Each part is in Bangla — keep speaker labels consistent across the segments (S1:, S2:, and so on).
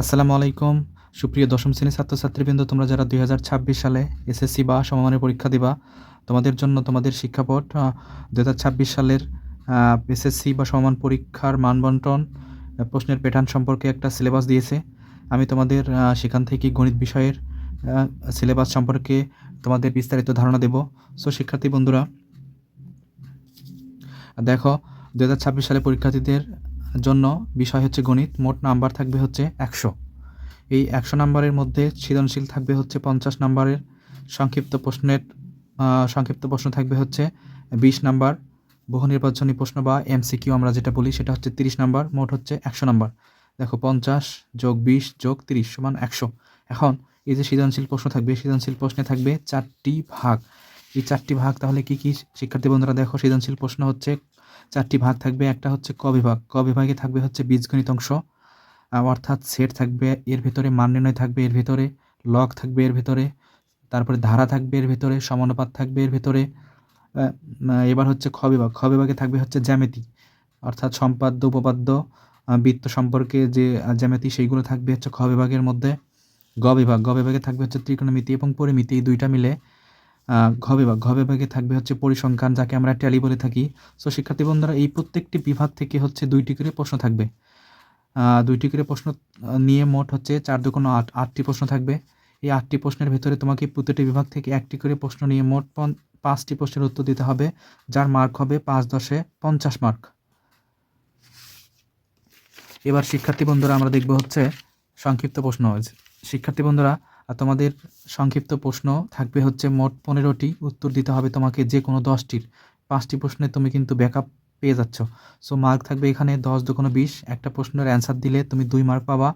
S1: আসসালামু আলাইকুম। সুপ্রিয় দশম শ্রেণির ছাত্রছাত্রীবৃন্দ, তোমরা যারা দু হাজার ছাব্বিশ সালে এসএসসি বা সমমানের পরীক্ষা দিবা, তোমাদের জন্য তোমাদের শিক্ষাপট দু হাজার ছাব্বিশ সালের এসএসসি বা সমমান পরীক্ষার মানবন্টন প্রশ্নের প্যাটার্ন সম্পর্কে একটা সিলেবাস দিয়েছে। আমি তোমাদের সেখান থেকে গণিত বিষয়ের সিলেবাস সম্পর্কে তোমাদের বিস্তারিত ধারণা দেব। সো, শিক্ষার্থী বন্ধুরা, দেখো দু হাজার ছাব্বিশ সালে পরীক্ষার্থীদের জন্য বিষয় হচ্ছে গণিত, মোট নাম্বার থাকবে হচ্ছে একশো। এই একশো নাম্বারের মধ্যে সৃজনশীল থাকবে হচ্ছে পঞ্চাশ নাম্বারের, সংক্ষিপ্ত প্রশ্নের সংক্ষিপ্ত প্রশ্ন থাকবে হচ্ছে বিশ নাম্বার বহু নির্বাচনী প্রশ্ন বা এমসিকিউ আমরা যেটা বলি সেটা হচ্ছে তিরিশ নাম্বার, মোট হচ্ছে একশো নাম্বার। দেখো পঞ্চাশ যোগ বিশ যোগ তিরিশ সমান একশো। এখন এই যে সৃজনশীল প্রশ্ন থাকবে, সৃজনশীল প্রশ্নে থাকবে চারটি ভাগ। এই চারটি ভাগ তাহলে কি কি শিক্ষার্থী বন্ধুরা দেখো সৃজনশীল প্রশ্ন হচ্ছে চারটি ভাগ থাকবে, একটা হচ্ছে ক বিভাগ। ক বিভাগে থাকবে হচ্ছে বীজগণিত অংশ অর্থাৎ সেট থাকবে, এর ভেতরে মান নির্ণয় থাকবে, এর ভেতরে লগ থাকবে, এর ভেতরে, তারপরে ধারা থাকবে, এর ভেতরে সমানুপাত থাকবে, এর ভেতরে এবার হচ্ছে খ বিভাগ। খ বিভাগে থাকবে হচ্ছে জ্যামিতি, অর্থাৎ সম্পাদ্য, উপপাদ্য বৃত্ত সম্পর্কে যে জ্যামিতি সেইগুলো থাকবে হচ্ছে খ বিভাগের মধ্যে। গ বিভাগ। গ বিভাগে থাকবে হচ্ছে ত্রিকোণমিতি এবং পরিমিতি, এই দুইটা মিলে ঘ বিভাগ ঘ বিভাগে থাকবে হচ্ছে পরিসংখ্যান, যাকে আমরা ট্যালি বলে থাকি। সো শিক্ষার্থী বন্ধুরা, এই প্রত্যেকটি বিভাগ থেকে হচ্ছে দুইটি করে প্রশ্ন থাকবে। দুইটি করে প্রশ্ন নিয়ে মোট হচ্ছে চার দুগুণ আট, আটটি প্রশ্ন থাকবে। এই আটটি প্রশ্নের ভেতরে তোমাকে প্রতিটি বিভাগ থেকে একটি করে প্রশ্ন নিয়ে মোট পাঁচটি প্রশ্নের উত্তর দিতে হবে, যার মার্ক হবে পাঁচ দশে পঞ্চাশ মার্ক। এবার শিক্ষার্থী বন্ধুরা, আমরা দেখব হচ্ছে সংক্ষিপ্ত প্রশ্ন। শিক্ষার্থী বন্ধুরা তোমাদের সংক্ষিপ্ত প্রশ্ন থাকবে হচ্ছে মোট পনেরোটি উত্তর দিতে হবে তোমাকে যে কোনো দশটির। পাঁচটি প্রশ্নে তুমি কিন্তু ব্যাকআপ পেয়ে যাচ্ছ। সো মার্ক থাকবে এখানে দশ দুগুণ বিশ। একটা প্রশ্নের অ্যান্সার দিলে তুমি দুই মার্ক পাবা।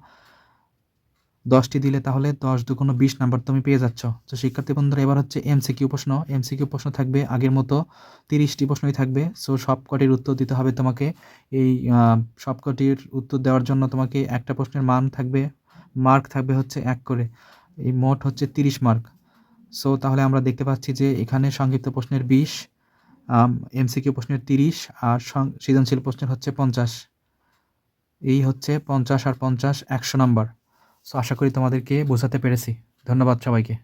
S1: দশটি দিলে তাহলে দশ দুগুণ বিশ নাম্বার তুমি পেয়ে যাচ্ছ। তো শিক্ষার্থী বন্ধুরা এবার হচ্ছে এমসিকিউ প্রশ্ন। এমসিকিউ প্রশ্ন থাকবে আগের মতো তিরিশটি প্রশ্নই থাকবে। সো সব কটির উত্তর দিতে হবে তোমাকে। এই আহ, সব কটির উত্তর দেওয়ার জন্য তোমাকে একটা প্রশ্নের মান থাকবে। মার্ক থাকবে হচ্ছে এক করে। এই মোট হচ্ছে তিরিশ মার্ক। সো তাহলে আমরা দেখতে পাচ্ছি যে এখানে সংক্ষিপ্ত প্রশ্নের বিশ এমসিকিউ প্রশ্নের তিরিশ আর সৃজনশীল প্রশ্নের হচ্ছে পঞ্চাশ। এই হচ্ছে পঞ্চাশ আর পঞ্চাশ একশো নাম্বার। সো আশা করি তোমাদেরকে বোঝাতে পেরেছি। ধন্যবাদ সবাইকে।